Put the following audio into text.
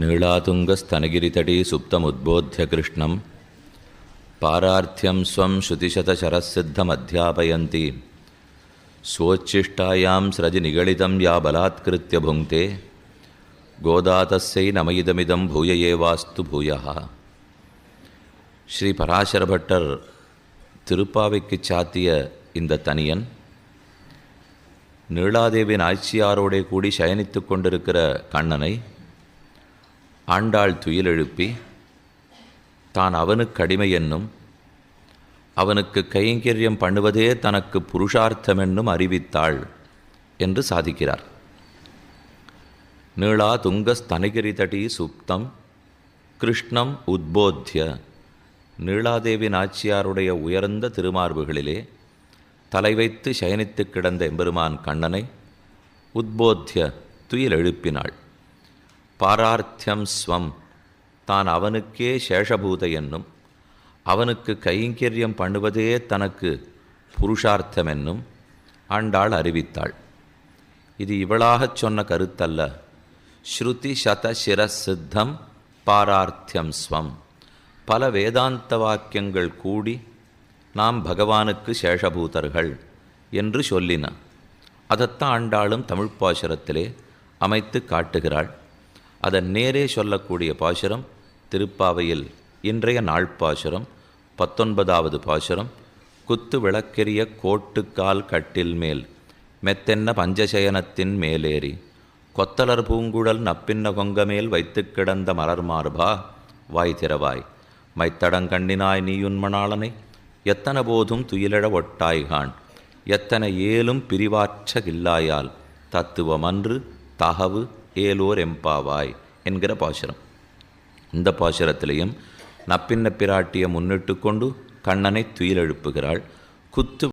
नीळातुङ्गस्तनगिरितटी सुप्तमुद्बोध्य कृष्णं पारार्थ्यं स्वं श्रुतिशतशरसिद्धमध्यापयन्ती स्वोच्छिष्टायां स्रजिनिगलितं या बलात्कृत्य भुङ्क्ते गोदातस्यै नमयिदमिदं भूय एवास्तु பூயः ஸ்ரீ பராசர பட்டர் திருப்பாவைக்கு சாத்திய இந்த தனியன் நீளாதேவி நாச்சியாரோடே கூடி சயனித்து கொண்டிருக்கிற கண்ணனை ஆண்டாள் துயில் எழுப்பி தான் அவனுக்கு அடிமை என்னும் அவனுக்கு கைங்கரியம் பண்ணுவதே தனக்கு புருஷார்த்தமென்னும் அறிவித்தாள் என்று சாதிக்கிறார். நீளா துங்கஸ்தனகிரி தடி சுப்தம் கிருஷ்ணம் உத்போத்திய நீளாதேவி நாச்சியாருடைய உயர்ந்த திருமார்புகளிலே தலை வைத்து சயனித்து கிடந்த எம்பெருமான் கண்ணனை உத்போத்திய துயில் எழுப்பினாள் பாரார்த்தியம் ஸ்வம். தான் அவனுக்கே சேஷபூத என்னும். அவனுக்கு கைங்கரியம் பண்ணுவதே தனக்கு புருஷார்த்தம் என்னும். ஆண்டாள் அறிவித்தாள். இது இவளாகச் சொன்ன கருத்தல்ல. ஸ்ருதி சத சிரசித்தம் பாரார்த்தியம் ஸ்வம். பல வேதாந்த வாக்கியங்கள் கூடி நாம் பகவானுக்கு சேஷபூதர்கள் என்று சொல்லின. அதைத்தான் ஆண்டாளும் தமிழ்ப்பாசுரத்திலே அமைத்து காட்டுகிறாள். அதன் நேரே சொல்லக்கூடிய பாசுரம் திருப்பாவையில் இன்றைய நாள் பாசுரம் பத்தொன்பதாவது பாசுரம் குத்து விளக்கெரிய கோட்டுக்கால் கட்டில் மேல் மெத்தென்ன பஞ்சசயனத்தின் மேலேறி கொத்தலர் பூங்குழல் நப்பின்ன கொங்கமேல் வைத்து கிடந்த மலர் மார்பா வாய் திறவாய் மைத்தடங்கண்ணினாய் நீயுன்மணாளனை எத்தனை போதும் துயிலழ ஒட்டாய்கான் எத்தனை ஏலும் பிரிவாற்ற கில்லாயால் தத்துவமன்று தகவு ஏலோர் எம்பாவாய் என்கிற பாசுரம். இந்த பாசுரத்திலையும் நப்பின்ன பிராட்டியை முன்னிட்டு கொண்டு கண்ணனை துயிலெழுப்புகிறாள். குத்து